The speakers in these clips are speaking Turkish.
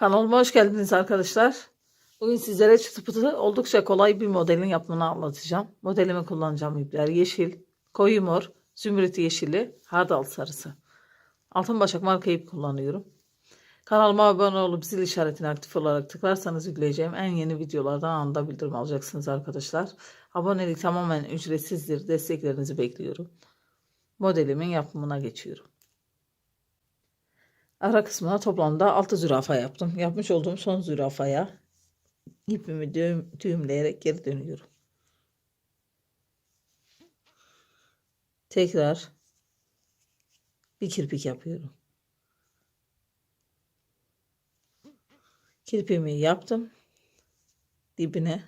Kanalıma hoş geldiniz arkadaşlar. Bugün sizlere çıtı pıtı oldukça kolay bir modelin yapımını anlatacağım. Modelimi kullanacağım ipler yeşil, koyu mor, zümrüt yeşili, hardal sarısı. Altın başak marka ip kullanıyorum. Kanalıma abone olup zil işaretini aktif olarak tıklarsanız yükleyeceğim en yeni videolardan anında bildirim alacaksınız arkadaşlar. Abonelik tamamen ücretsizdir. Desteklerinizi bekliyorum. Modelimin yapımına geçiyorum. Ara kısmına toplamda 6 zürafa yaptım. Yapmış olduğum son zürafaya ipimi düğüm, düğümleyerek geri dönüyorum. Tekrar bir kirpik yapıyorum. Kirpiğimi yaptım. Dibine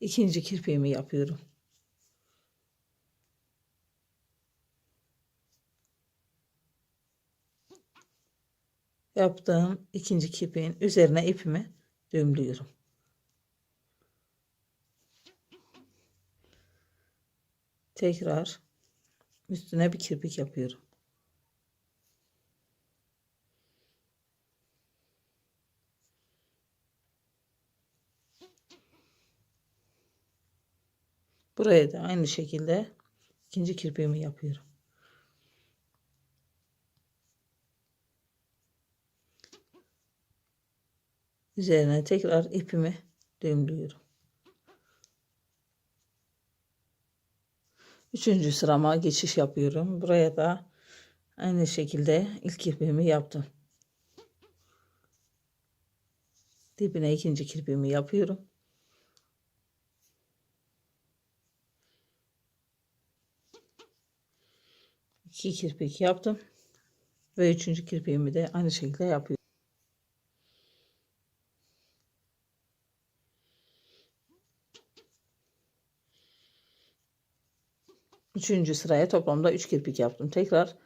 ikinci kirpiğimi yapıyorum. Yaptığım ikinci kirpiğin üzerine ipimi düğümlüyorum. Tekrar üstüne bir kirpik yapıyorum. Buraya da aynı şekilde ikinci kirpiğimi yapıyorum. Üzerine tekrar ipimi düğümlüyorum. Üçüncü sırama geçiş yapıyorum. Buraya da aynı şekilde ilk kirpiğimi yaptım. Dibine ikinci kirpiğimi yapıyorum. İki kirpik yaptım. Ve üçüncü kirpiğimi de aynı şekilde yapıyorum. Üçüncü sıraya toplamda 3 kirpik yaptım. Tekrar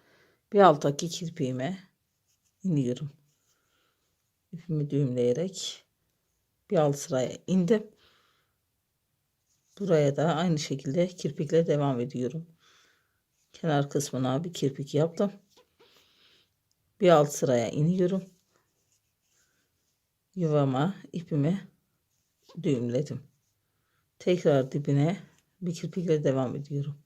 bir alttaki kirpiğime iniyorum. İpimi düğümleyerek bir alt sıraya indim. Buraya da aynı şekilde kirpikle devam ediyorum. Kenar kısmına bir kirpik yaptım. Bir alt sıraya iniyorum. Yuvama ipimi düğümledim. Tekrar dibine bir kirpikle devam ediyorum.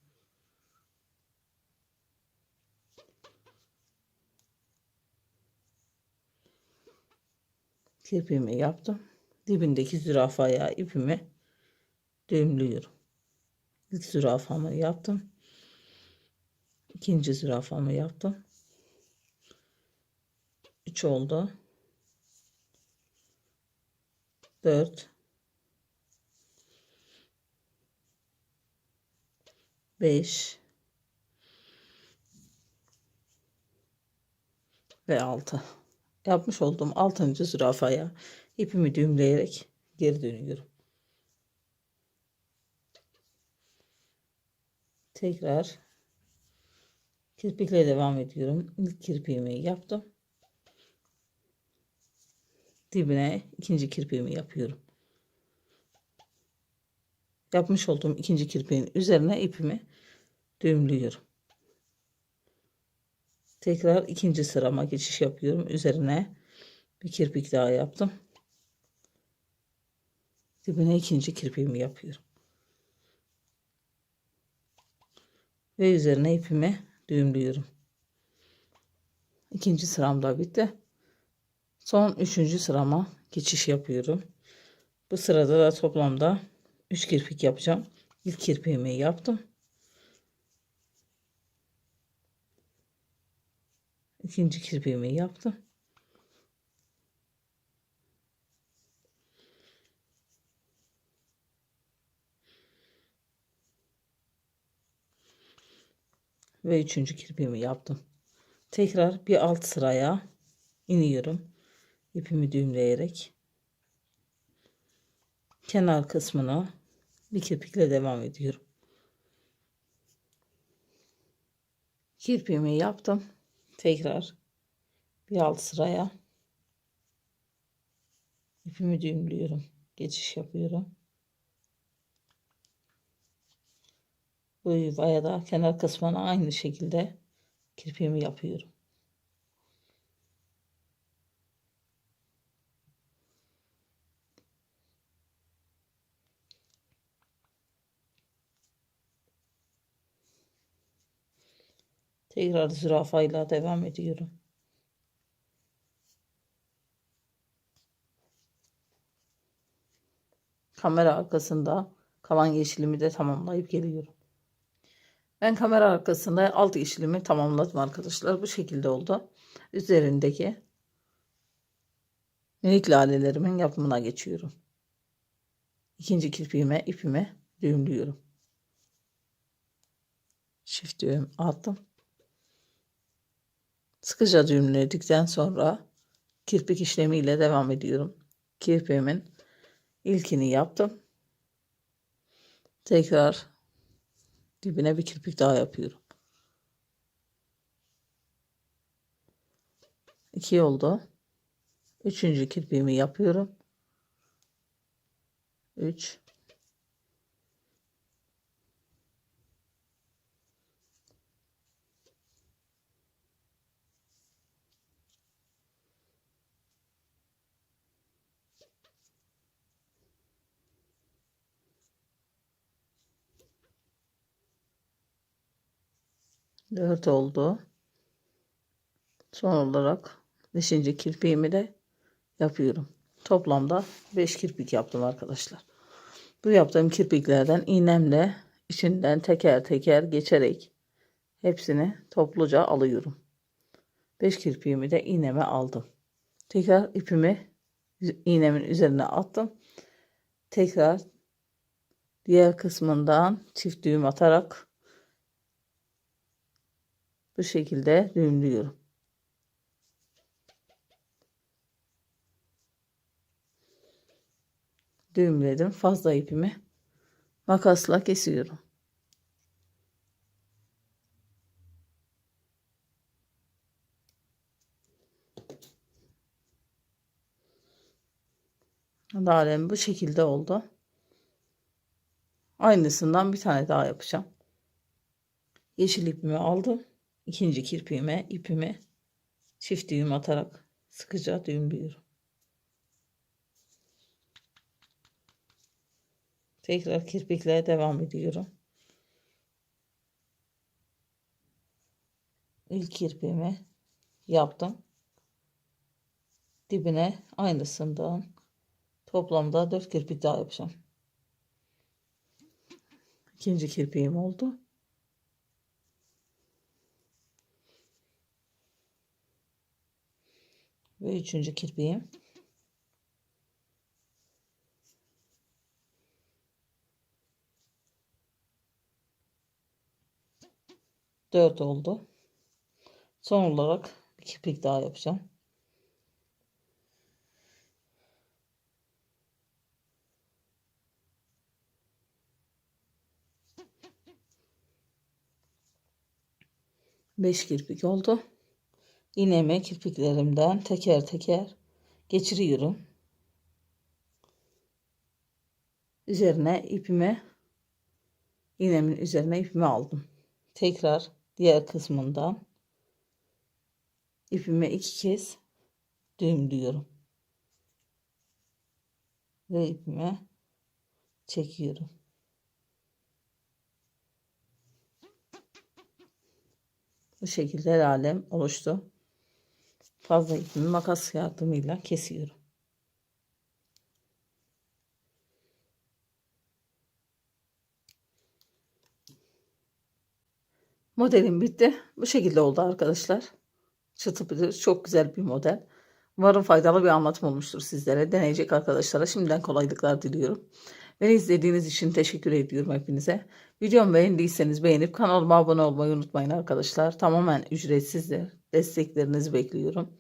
Kirpiğimi yaptım. Dibindeki zürafaya ipimi düğümlüyorum. İlk zürafamı yaptım. İkinci zürafamı yaptım. 3 oldu. 4 5 ve 6 yapmış olduğum 6. zürafaya ipimi düğümleyerek geri dönüyorum. Tekrar kirpikle devam ediyorum. İlk kirpiğimi yaptım. Dibine ikinci kirpiğimi yapıyorum. Yapmış olduğum ikinci kirpiğin üzerine ipimi düğümlüyorum. Tekrar ikinci sırama geçiş yapıyorum. Üzerine bir kirpik daha yaptım. Dibine ikinci kirpiğimi yapıyorum. Ve üzerine ipimi düğümlüyorum. İkinci sıram da bitti. Son üçüncü sırama geçiş yapıyorum. Bu sırada da toplamda 3 kirpik yapacağım. İlk kirpiğimi yaptım. İkinci kirpiğimi yaptım. Ve üçüncü kirpiğimi yaptım. Tekrar bir alt sıraya iniyorum. İpimi düğümleyerek kenar kısmına bir kirpikle devam ediyorum. Kirpiğimi yaptım tekrar bir alt sıraya ipimi düğümlüyorum. Geçiş yapıyorum. Bu yuvaya da kenar kısmına aynı şekilde kirpiğimi yapıyorum. Tekrar zürafayla devam ediyorum. Kamera arkasında kalan yeşilimi de tamamlayıp geliyorum. Ben kamera arkasında alt yeşilimi tamamladım arkadaşlar. Bu şekilde oldu. Üzerindeki minik lalelerimin yapımına geçiyorum. İkinci kirpiğime ipimi düğümlüyorum. Çift düğüm attım. Sıkıca düğümledikten sonra kirpik işlemiyle devam ediyorum. Kirpiğimin ilkini yaptım. Tekrar dibine bir kirpik daha yapıyorum. İki oldu. Üçüncü kirpiğimi yapıyorum. Üç. Dört oldu. Son olarak beşinci kirpiğimi de yapıyorum. Toplamda 5 kirpik yaptım arkadaşlar. Bu yaptığım kirpiklerden iğnemle içinden teker teker geçerek hepsini topluca alıyorum. 5 kirpiğimi de iğneme aldım. Tekrar ipimi iğnemin üzerine attım. Tekrar diğer kısmından çift düğüm atarak bu şekilde düğümlüyorum. düğümledim. Fazla ipimi makasla kesiyorum. Dalem bu şekilde oldu. Aynısından bir tane daha yapacağım. Yeşil ipimi aldım. İkinci kirpiğime ipimi çift düğüm atarak sıkıca düğümlüyorum. Tekrar kirpikle devam ediyorum. İlk kirpiğimi yaptım. Dibine aynısından toplamda 4 kirpik daha yapacağım. İkinci kirpiğim oldu. Üçüncü kirpiğim. 4 oldu. Son olarak bir kirpik daha yapacağım. Beş kirpik oldu. İğnemi kirpiklerimden teker teker geçiriyorum. Üzerine ipimi iğnemin üzerine ipimi aldım. Tekrar diğer kısmından ipime iki kez düğümlüyorum. Ve ipime çekiyorum. Bu şekilde alem oluştu. Fazla ipimi makas yardımıyla kesiyorum. Modelim bitti. Bu şekilde oldu arkadaşlar. Çıtı pıtı çok güzel bir model. Umarım faydalı bir anlatım olmuştur sizlere. Deneyecek arkadaşlara şimdiden kolaylıklar diliyorum. Beni izlediğiniz için teşekkür ediyorum hepinize. Videomu beğendiyseniz beğenip kanalıma abone olmayı unutmayın arkadaşlar. Tamamen ücretsizdir. Desteklerinizi bekliyorum.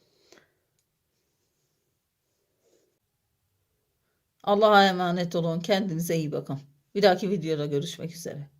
Allah'a emanet olun. Kendinize iyi bakın. Bir dahaki videoda görüşmek üzere.